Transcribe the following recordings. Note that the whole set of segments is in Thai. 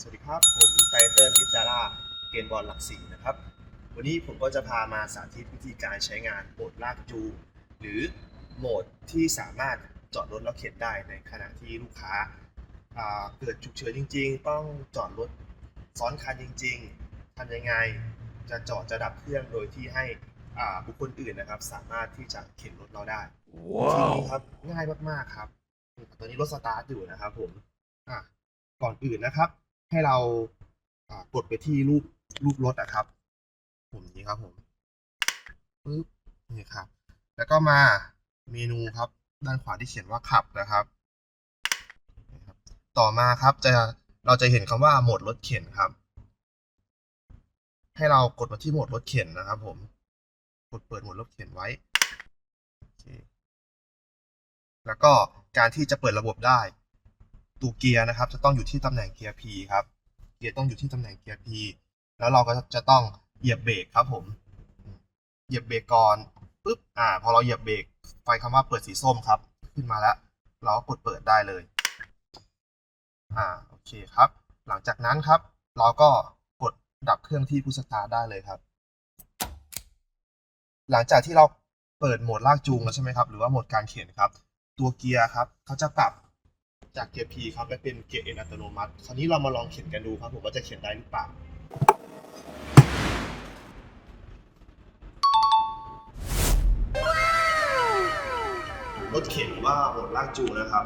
สวัสดีครับ ผมไตเติ้ลลิดดาร่าเกณฑ์บอลหลักสี่นะครับ วันนี้ผมก็จะพามาสาธิตวิธีการใช้งานโหมดลากจูงหรือโหมดที่สามารถจอดรถแล้วเข็นได้ในขณะที่ลูกค้าอ่าเกิดฉุกเฉินจริง ๆ ต้องจอดรถซ้อนคันจริง ๆทำยังไงจะจอดจะดับเครื่องโดยที่ให้อ่าบุคคลอื่นนะครับ สามารถที่จะเข็นรถเราได้ทีนี้ครับง่ายมากๆครับ ตอนนี้รถสตาร์ทอยู่นะครับผมอะก่อนอื่นนะครับ ให้เรากดไปที่รูปรูปรถนะครับ ผมนี้ครับผมปึ๊บนี่ครับ แล้วก็มาเมนูครับ ด้านขวาที่เขียนว่าขับนะครับนี่ครับต่อมาครับจะเราจะเห็นคำว่าโหมดรถเข็นครับ ให้เรากดมาที่โหมดรถเข็นนะครับ ผม กดเปิดโหมดรถเข็นไว้แล้วก็การที่จะเปิดระบบได้ ตัวเกียร์นะครับ จะต้องอยู่ที่ตำแหน่งเกียร์ P ครับ เกียร์ต้องอยู่ที่ตำแหน่งเกียร์ P แล้วเราก็จะต้องเหยียบเบรกครับผม เหยียบเบรกก่อนปุ๊บ อ่า พอเราเหยียบเบรก ไฟคำว่าเปิดสีส้มครับ ขึ้นมาแล้ว เราก็กดเปิดได้เลย อ่า โอเคครับ หลังจากนั้นครับ เราก็กดดับเครื่องที่พุสตาร์ได้เลยครับ หลังจากที่เราเปิดโหมดลากจูงแล้วใช่ไหมครับ หรือว่าโหมดการเข็นครับ ตัวเกียร์ครับ เขาจะปรับ จากเกียร์ P ครับไปเป็นเกียร์ N อัตโนมัติ คราวนี้เรามาลองเข็นกันดูครับผมว่าจะเข็นได้หรือเปล่ารถเข็นว่าโหดลากจูนะครับ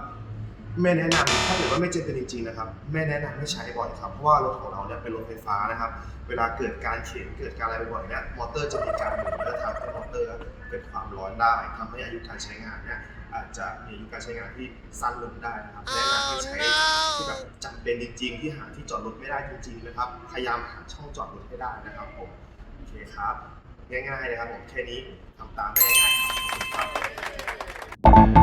ไม่แนะนำถ้าเกิดว่าไม่จำเป็นจริงๆนะครับ ไม่แนะนำให้ใช้บ่อยครับเพราะว่ารถของเราเนี่ยเป็นรถไฟฟ้านะครับ เวลาเกิดการเข็นเกิดการอะไรบ่อยๆเนี่ยมอเตอร์จะมีการหมุนและทำให้มอเตอร์เกิดความร้อนได้ทำให้อายุการใช้งานเนี่ย อาจจะมีอายุการใช้งานที่สั้นลงได้นะครับแนะนำให้ใช้ที่แบบจำเป็นจริง ๆ ที่หาที่จอดรถไม่ได้จริงๆนะครับ พยายามหาช่องจอดรถให้ได้นะครับผมโอเคครับ ง่ายๆเลยครับผมแค่นี้ทำตามได้ง่ายๆครับขอบคุณครับ